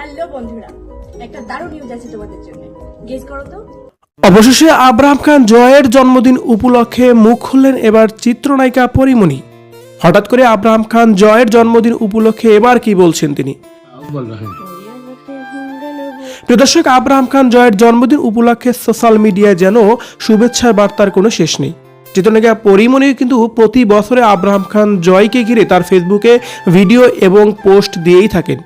Hello বন্ধুরা, একটা দারুণ নিউজ আছে তোমাদের জন্য। গেস করো তো। অবশেষে আব্রাহাম খান জয়ের জন্মদিন উপলক্ষে মুখ খুললেন এবার চিত্রনায়িকা পরিমণি। হঠাৎ করে আব্রাহাম খান জয়ের জন্মদিন উপলক্ষে এবার কি বলছেন তিনি? প্রদর্শক আব্রাহাম খান জয়ের জন্মদিন উপলক্ষে সোশ্যাল মিডিয়ায় যেন শুভেচ্ছার বার্তার কোনো শেষ নেই। চিত্রনায়িকা পরিমণি কিন্তু প্রতি বছরে আব্রাহাম খান জয়কে ঘিরে তার ফেসবুকে ভিডিও এবং পোস্ট দিয়েই থাকেন।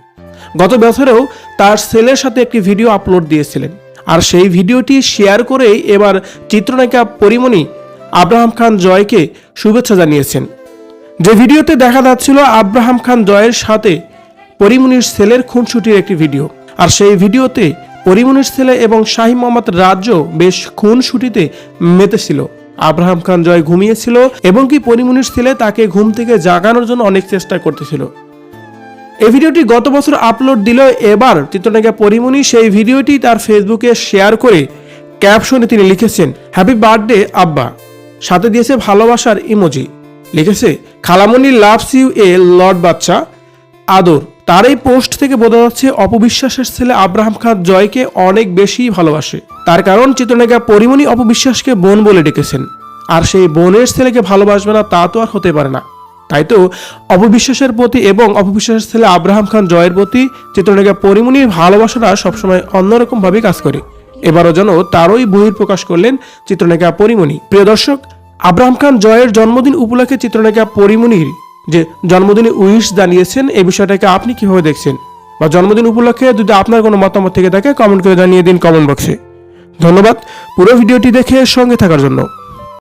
গত বছরেও তার ছেলের সাথে একটি ভিডিও আপলোড দিয়েছিলেন। আর সেই ভিডিওটি শেয়ার করেই এবার চিত্রনায়িকা পরিমণি আব্রাহাম খান জয়কে শুভেচ্ছা জানিয়েছেন। যে ভিডিওতে দেখা যাচ্ছিল আব্রাহাম খান জয়ের সাথে পরিমনির ছেলের খুনসুটির একটি ভিডিও। আর সেই ভিডিওতে পরিমনির ছেলে এবং শাহী মোহাম্মদ রাজ্য বেশ খুনসুটিতে মেতেছিল। আব্রাহাম খান জয় ঘুমিয়েছিল এবং কি পরিমনির ছেলে তাকে ঘুম থেকে জাগানোর জন্য অনেক চেষ্টা করতেছিল। এই ভিডিওটি গত বছর আপলোড দিল এবার চিত্রনায়িকা পরিমণি সেই ভিডিওটি তার ফেসবুকে শেয়ার করে ক্যাপশনে তিনি লিখেছেন, হ্যাপি বার্থডে, আব্বা। সাথে দিয়েছে ভালোবাসার ইমোজি। লিখেছে, খালামণি লাভস ইউ এ লর্ড, বাচ্চা। আদর। তার এই পোস্ট থেকে বোঝা যাচ্ছে, অপবিশ্বাসের ছেলে আব্রাহাম খান জয়কে অনেক বেশি ভালোবাসে। তার কারণ চিত্রনায়িকা পরিমণি অপবিশ্বাসকে বোন বলে ডেকেছেন। আর সেই বোনের ছেলেকে ভালোবাসবে না তা তো আর হতে পারে না। তাই তো অপবিশ্বাসের প্রতি এবং অপবিশ্বাসের ছেলে আব্রাহাম খান জয়ের প্রতি চিত্রনায়িকা পরিমণির ভালোবাসাটা সবসময় অন্যরকম ভাবে কাজ করে। এবারও যেন তারই বহির প্রকাশ করলেন চিত্রনায়িকা পরিমণি। প্রিয় দর্শক, আব্রাহাম খান জয়ের জন্মদিন উপলক্ষে চিত্রনায়িকা পরিমণির যে জন্মদিনে উইশ জানিয়েছেন এই বিষয়টাকে আপনি কীভাবে দেখছেন? বা জন্মদিন উপলক্ষে যদি আপনার কোনো মতামত থেকে থাকে, কমেন্ট করে জানিয়ে দিন কমেন্ট বক্সে। ধন্যবাদ পুরো ভিডিওটি দেখে সঙ্গে থাকার জন্য।